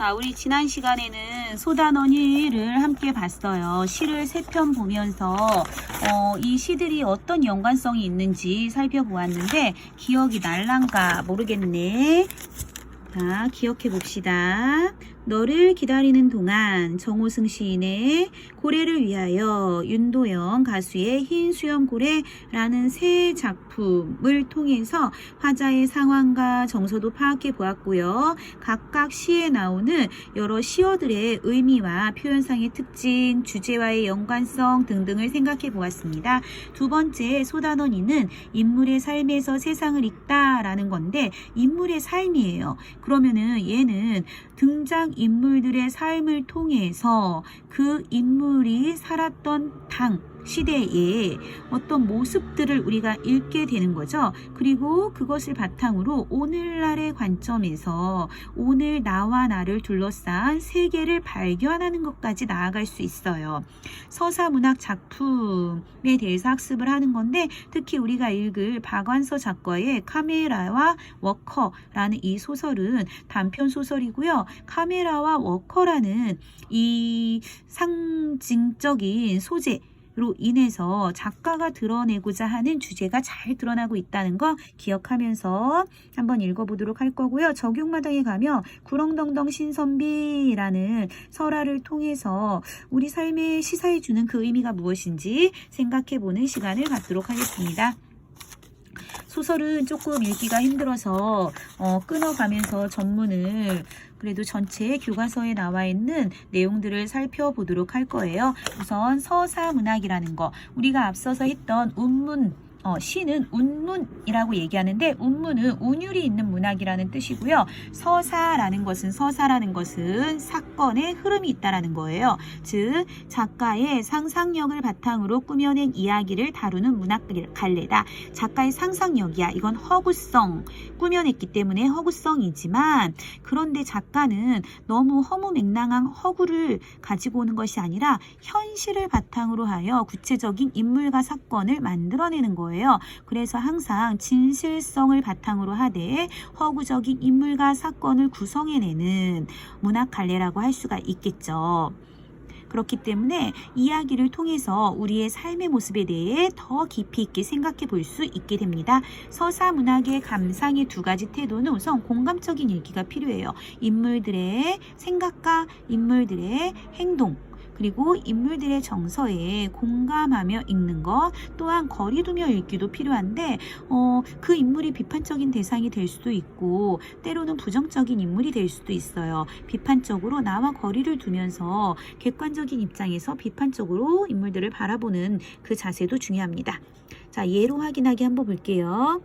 자, 우리 지난 시간에는 소단원일을 함께 봤어요. 시를 세 편 보면서 어, 이 시들이 어떤 연관성이 있는지 살펴보았는데 기억이 날란가 모르겠네. 자, 기억해 봅시다. 너를 기다리는 동안 정호승 시인의 고래를 위하여 윤도영 가수의 흰 수염 고래라는 새 작품을 통해서 화자의 상황과 정서도 파악해 보았고요. 각각 시에 나오는 여러 시어들의 의미와 표현상의 특징, 주제와의 연관성 등등을 생각해 보았습니다. 두 번째 소단원이는 인물의 삶에서 세상을 읽다라는 건데 인물의 삶이에요. 그러면은 얘는 등장 인물들의 삶을 통해서 그 인물이 살았던 당 시대의 어떤 모습들을 우리가 읽게 되는 거죠. 그리고 그것을 바탕으로 오늘날의 관점에서 오늘 나와 나를 둘러싼 세계를 발견하는 것까지 나아갈 수 있어요. 서사 문학 작품에 대해서 학습을 하는 건데 특히 우리가 읽을 박완서 작가의 카메라와 워커라는 이 소설은 단편 소설이고요. 카메라와 워커라는 이 상징적인 소재 로 인해서 작가가 드러내고자 하는 주제가 잘 드러나고 있다는 거 기억하면서 한번 읽어보도록 할 거고요. 적용마당에 가면 구렁덩덩 신선비라는 설화를 통해서 우리 삶에 시사해주는 그 의미가 무엇인지 생각해보는 시간을 갖도록 하겠습니다. 소설은 조금 읽기가 힘들어서 어, 끊어가면서 전문을 그래도 전체 교과서에 나와 있는 내용들을 살펴보도록 할 거예요. 우선 서사문학이라는 거 우리가 앞서서 했던 운문 어, 시는 운문이라고 얘기하는데 운문은 운율이 있는 문학이라는 뜻이고요. 서사라는 것은 서사라는 것은 사건의 흐름이 있다라는 거예요. 즉 작가의 상상력을 바탕으로 꾸며낸 이야기를 다루는 문학 갈래다. 작가의 상상력이야. 이건 허구성 꾸며냈기 때문에 허구성이지만 그런데 작가는 너무 허무맹랑한 허구를 가지고 오는 것이 아니라 현실을 바탕으로 하여 구체적인 인물과 사건을 만들어내는 거예요. 거예요. 그래서 항상 진실성을 바탕으로 하되 허구적인 인물과 사건을 구성해내는 문학 갈래라고 할 수가 있겠죠. 그렇기 때문에 이야기를 통해서 우리의 삶의 모습에 대해 더 깊이 있게 생각해 볼 수 있게 됩니다. 서사 문학의 감상의 두 가지 태도는 우선 공감적인 읽기가 필요해요. 인물들의 생각과 인물들의 행동, 그리고 인물들의 정서에 공감하며 읽는 것 또한 거리두며 읽기도 필요한데 어, 그 인물이 비판적인 대상이 될 수도 있고 때로는 부정적인 인물이 될 수도 있어요. 비판적으로 나와 거리를 두면서 객관적인 입장에서 비판적으로 인물들을 바라보는 그 자세도 중요합니다. 자 예로 확인하기 한번 볼게요.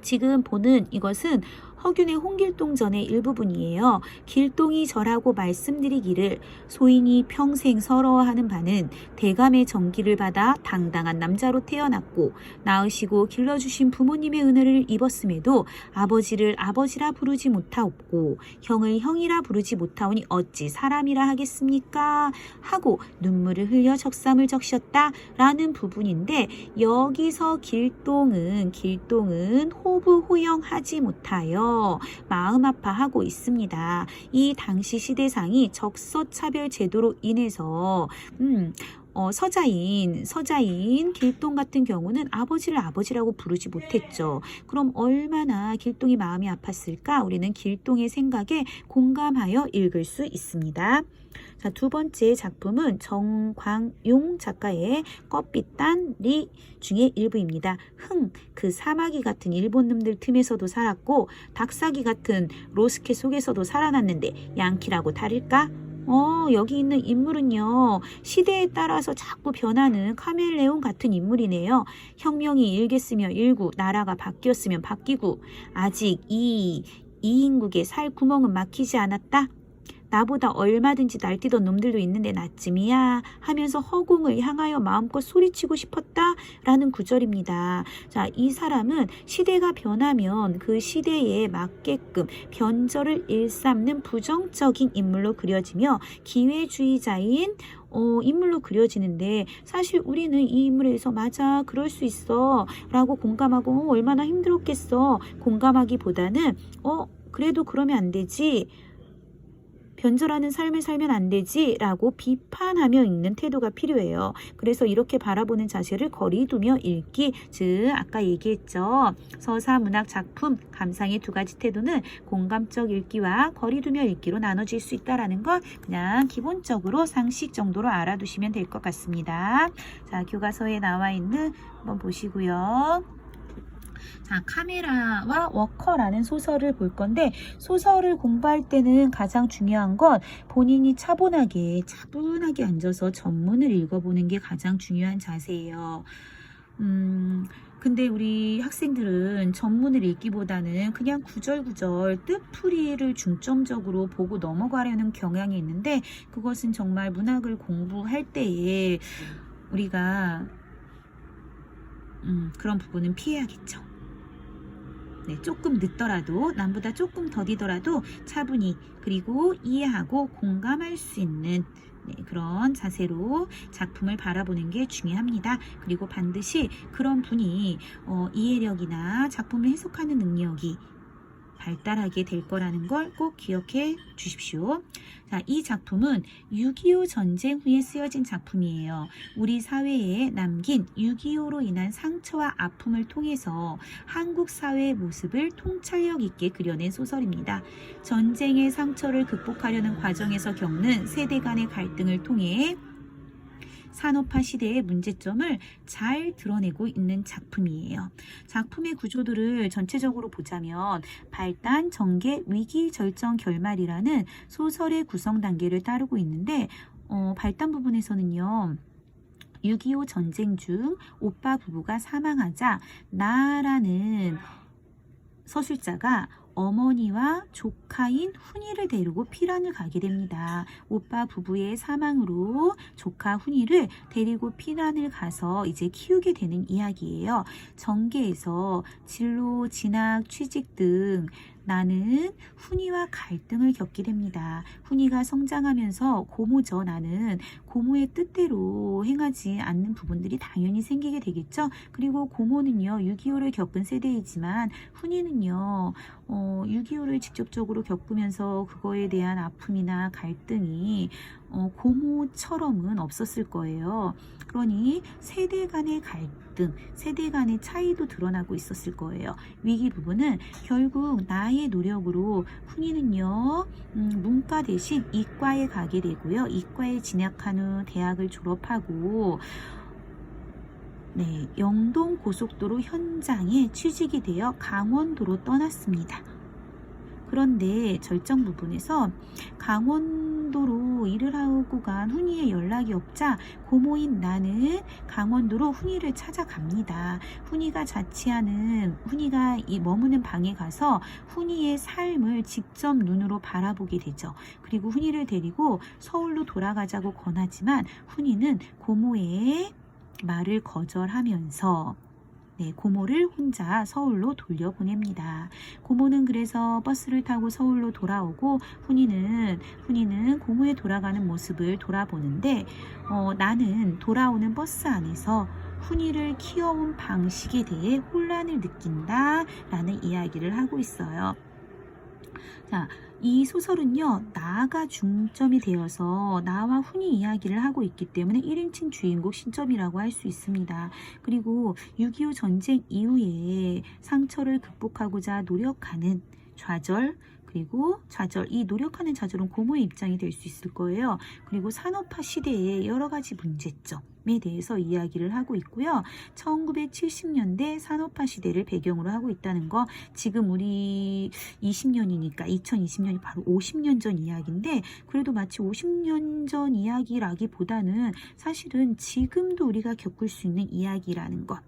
지금 보는 이것은 허균의 홍길동전의 일부분이에요. 길동이 절하고 말씀드리기를 소인이 평생 서러워하는 바는 대감의 정기를 받아 당당한 남자로 태어났고 낳으시고 길러주신 부모님의 은혜를 입었음에도 아버지를 아버지라 부르지 못하옵고 형을 형이라 부르지 못하오니 어찌 사람이라 하겠습니까? 하고 눈물을 흘려 적삼을 적셨다 라는 부분인데 여기서 길동은 길동은 호부 호영하지 못하여 마음 아파하고 있습니다. 이 당시 시대상이 적서차별 제도로 인해서 음, 어, 서자인, 서자인 길동 같은 경우는 아버지를 아버지라고 부르지 못했죠. 그럼 얼마나 길동이 마음이 아팠을까? 우리는 길동의 생각에 공감하여 읽을 수 있습니다. 자, 두 번째 작품은 정광용 작가의 껍빛단 리 중에 일부입니다. 흥, 그 사마귀 같은 일본 놈들 틈에서도 살았고 닭사기 같은 로스케 속에서도 살아났는데 양키라고 다를까? 어, 여기 있는 인물은요, 시대에 따라서 자꾸 변하는 카멜레온 같은 인물이네요. 혁명이 일겠으며 일구, 나라가 바뀌었으면 바뀌고, 아직 이, 이 인국에 살 구멍은 막히지 않았다? 나보다 얼마든지 날뛰던 놈들도 있는데 나쯤이야 하면서 허공을 향하여 마음껏 소리치고 싶었다 라는 구절입니다. 자, 이 사람은 시대가 변하면 그 시대에 맞게끔 변절을 일삼는 부정적인 인물로 그려지며 기회주의자인 어, 인물로 그려지는데 사실 우리는 이 인물에서 맞아 그럴 수 있어 라고 공감하고 어, 얼마나 힘들었겠어 공감하기보다는 어 그래도 그러면 안 되지 변절하는 삶을 살면 안 되지 라고 비판하며 읽는 태도가 필요해요. 그래서 이렇게 바라보는 자세를 거리 두며 읽기, 즉 아까 얘기했죠. 서사 문학 작품 감상의 두 가지 태도는 공감적 읽기와 거리 두며 읽기로 나눠질 수 있다라는 걸 그냥 기본적으로 상식 정도로 알아두시면 될 것 같습니다. 자, 교과서에 나와 있는 한번 보시고요. 자, 카메라와 워커라는 소설을 볼 건데 소설을 공부할 때는 가장 중요한 건 본인이 차분하게 차분하게 앉아서 전문을 읽어보는 게 가장 중요한 자세예요. 음, 근데 우리 학생들은 전문을 읽기보다는 그냥 구절구절 뜻풀이를 중점적으로 보고 넘어가려는 경향이 있는데 그것은 정말 문학을 공부할 때에 우리가 음, 그런 부분은 피해야겠죠. 네, 조금 늦더라도 남보다 조금 더디더라도 차분히 그리고 이해하고 공감할 수 있는 네, 그런 자세로 작품을 바라보는 게 중요합니다. 그리고 반드시 그런 분이 어, 이해력이나 작품을 해석하는 능력이 발달하게 될 거라는 걸 꼭 기억해 주십시오. 자, 이 작품은 6.25 전쟁 후에 쓰여진 작품이에요. 우리 사회에 남긴 6.25로 인한 상처와 아픔을 통해서 한국 사회의 모습을 통찰력 있게 그려낸 소설입니다. 전쟁의 상처를 극복하려는 과정에서 겪는 세대 간의 갈등을 통해 산업화 시대의 문제점을 잘 드러내고 있는 작품이에요. 작품의 구조들을 전체적으로 보자면 발단, 전개, 위기, 절정, 결말이라는 소설의 구성 단계를 따르고 있는데 어, 발단 부분에서는요. 6.25 전쟁 중 오빠 부부가 사망하자 나라는 서술자가 어머니와 조카인 훈이를 데리고 피란을 가게 됩니다. 오빠 부부의 사망으로 조카 훈이를 데리고 피란을 가서 이제 키우게 되는 이야기예요. 전개에서 진로, 진학, 취직 등 나는 훈이와 갈등을 겪게 됩니다. 훈이가 성장하면서 고모죠. 나는 고모의 뜻대로 행하지 않는 부분들이 당연히 생기게 되겠죠. 그리고 고모는요, 6.25를 겪은 세대이지만 훈이는요, 어, 6.25를 직접적으로 겪으면서 그거에 대한 아픔이나 갈등이 어, 고모처럼은 없었을 거예요. 그러니 세대 간의 갈등, 세대 간의 차이도 드러나고 있었을 거예요. 위기 부분은 결국 나의 노력으로 훈이는요, 음, 문과 대신 이과에 가게 되고요. 이과에 진학한 후 대학을 졸업하고, 네, 영동 고속도로 현장에 취직이 되어 강원도로 떠났습니다. 그런데 절정 부분에서 강원도로 일을 하고 간 훈이의 연락이 없자 고모인 나는 강원도로 훈이를 찾아갑니다. 훈이가 자취하는 훈이가 이 머무는 방에 가서 훈이의 삶을 직접 눈으로 바라보게 되죠. 그리고 훈이를 데리고 서울로 돌아가자고 권하지만 훈이는 고모의 말을 거절하면서 네, 고모를 혼자 서울로 돌려보냅니다. 고모는 그래서 버스를 타고 서울로 돌아오고 훈이는 훈이는 고모의 돌아가는 모습을 돌아보는데 어, 나는 돌아오는 버스 안에서 훈이를 키워온 방식에 대해 혼란을 느낀다 라는 이야기를 하고 있어요. 자, 이 소설은요, 나가 중점이 되어서 나와 훈이 이야기를 하고 있기 때문에 1인칭 주인공 신점이라고 할 수 있습니다. 그리고 6.25 전쟁 이후에 상처를 극복하고자 노력하는 좌절, 그리고 좌절, 이 노력하는 좌절은 고모의 입장이 될 수 있을 거예요. 그리고 산업화 시대의 여러 가지 문제점에 대해서 이야기를 하고 있고요. 1970년대 산업화 시대를 배경으로 하고 있다는 거 지금 우리 20년이니까 2020년이 바로 50년 전 이야기인데 그래도 마치 50년 전 이야기라기보다는 사실은 지금도 우리가 겪을 수 있는 이야기라는 것.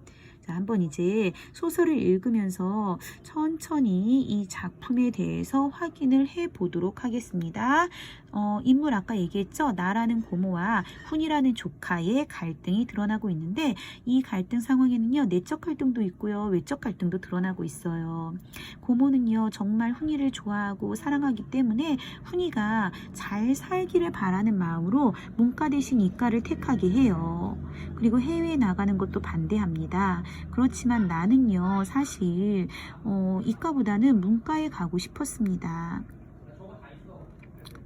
자, 한번 이제 소설을 읽으면서 천천히 이 작품에 대해서 확인을 해 보도록 하겠습니다. 어, 인물 아까 얘기했죠? 나라는 고모와 훈이라는 조카의 갈등이 드러나고 있는데 이 갈등 상황에는요, 내적 갈등도 있고요, 외적 갈등도 드러나고 있어요. 고모는요, 정말 훈이를 좋아하고 사랑하기 때문에 훈이가 잘 살기를 바라는 마음으로 문과 대신 이과를 택하게 해요. 그리고 해외에 나가는 것도 반대합니다. 그렇지만 나는요, 사실, 어, 이과보다는 문과에 가고 싶었습니다.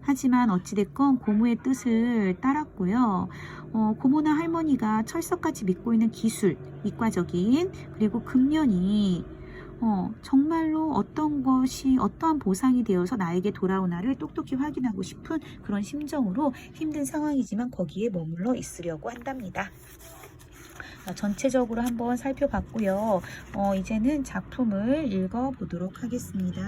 하지만 어찌됐건 고모의 뜻을 따랐고요. 어, 고모나 할머니가 철석같이 믿고 있는 기술, 이과적인 그리고 금년이 어, 정말로 어떤 것이 어떠한 보상이 되어서 나에게 돌아오나를 똑똑히 확인하고 싶은 그런 심정으로 힘든 상황이지만 거기에 머물러 있으려고 한답니다. 자, 전체적으로 한번 살펴봤고요. 어, 이제는 작품을 읽어보도록 하겠습니다.